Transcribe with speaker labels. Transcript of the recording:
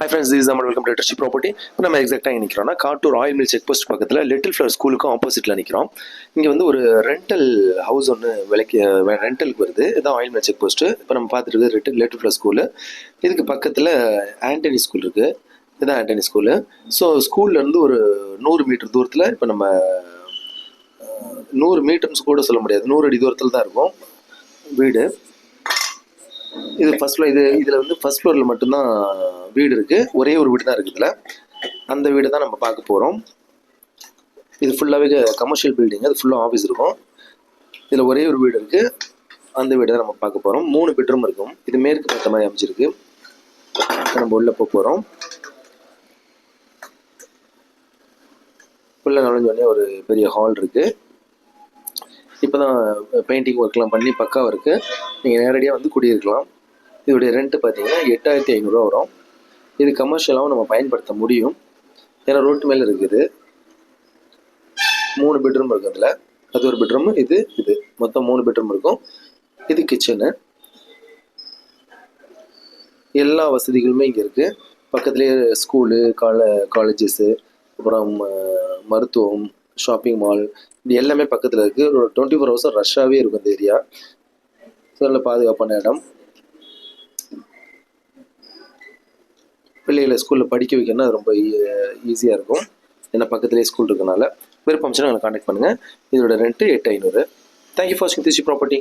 Speaker 1: High friends this நம்ம welcome to property இப்போ நம்ம எக்ஸாக்டாக எங்கே நிற்கிறோம்னா Kattur oil mill check post பக்கத்தில் லிட்டில் ஃப்ளவர் ஸ்கூலுக்கும் ஆப்போசிட்டில் நிற்கிறோம் இங்கே வந்து ஒரு ரெண்டல் ஹவுஸ் ஒன்று விலைக்கு ரெண்டலுக்கு வருது. இதுதான் ஆயில் மில் செக் போஸ்ட்டு இப்போ நம்ம பார்த்துட்டு இருக்கிறது லிட்டில் லிட்டில் ஃப்ளவர் ஸ்கூலு இதுக்கு பக்கத்தில் ஆண்டனி ஸ்கூல் இருக்குது இதுதான் ஆண்டனி ஸ்கூலு ஸோ ஸ்கூல்லேருந்து ஒரு நூறு மீட்டர் தூரத்தில் இப்போ நம்ம நூறு மீட்டர்ஸ் கூட சொல்ல முடியாது. நூறு அடி தூரத்தில் தான் இருக்கும் வீடு. இது ஃபர்ஸ்ட் ஃப்ளோர் இது இதில் வந்து ஃபர்ஸ்ட் ஃப்ளோரில் மட்டும்தான் வீடு இருக்குது ஒரே ஒரு வீடு தான் இருக்குது இதில். அந்த வீடு தான் நம்ம பார்க்க போகிறோம் இது ஃபுல்லாகவே கமர்ஷியல் பில்டிங் அது ஃபுல்லாக ஆஃபீஸ் இருக்கும். இதில் ஒரே ஒரு வீடு இருக்குது அந்த வீடு தான் நம்ம பார்க்க போகிறோம் மூணு பெட்ரூம் இருக்கும். இது மேற்கு பார்த்த மாதிரி அமைச்சிருக்கு நம்ம உள்ளே போக போகிறோம் உள்ளே நுழைஞ்சோடனே ஒரு பெரிய ஹால் இருக்குது இப்போ தான் பெயிண்டிங் ஒர்க்லாம் பண்ணி பக்காவாக இருக்குது நீங்கள் நேரடியாக வந்து குடியிருக்கலாம். இதோடைய ரெண்ட்டு பார்த்தீங்கன்னா எட்டாயிரத்தி ஐநூறுரூவா வரும். இது கமர்ஷியலாகவும் நம்ம பயன்படுத்த முடியும். ஏன்னா ரோட்டு மேலே இருக்குது. மூணு பெட்ரூம் இருக்கும் அதில். அது ஒரு பெட்ரூம் இது இது. மொத்தம் மூணு பெட்ரூம் இருக்கும். இது கிச்சனு எல்லா வசதிகளுமே இங்கே இருக்குது பக்கத்துலேயே ஸ்கூலு கால காலேஜஸ்ஸு அப்புறம் மருத்துவம் ஷாப்பிங் மால் இது எல்லாமே பக்கத்தில் இருக்குது ஒரு டுவெண்ட்டி ஃபோர் ஹவர்ஸும் ரஷ்ஷாகவே இருக்கும் இந்த ஏரியா ஸோ நல்ல பாதுகாப்பான இடம். பிள்ளைகளை ஸ்கூலில் படிக்க வைக்கணும்னா ரொம்ப e-, ஈஸியாக இருக்கும். ஏன்னா பக்கத்துலேயே ஸ்கூல் இருக்கனால. விருப்பம் கான்டாக்ட் பண்ணுங்கள் இதோட ரெண்ட்டு எட்டு ஐநூறு. தேங்க்யூ ஃபார் வாட்சிங் திருச்சி ப்ராப்பர்ட்டி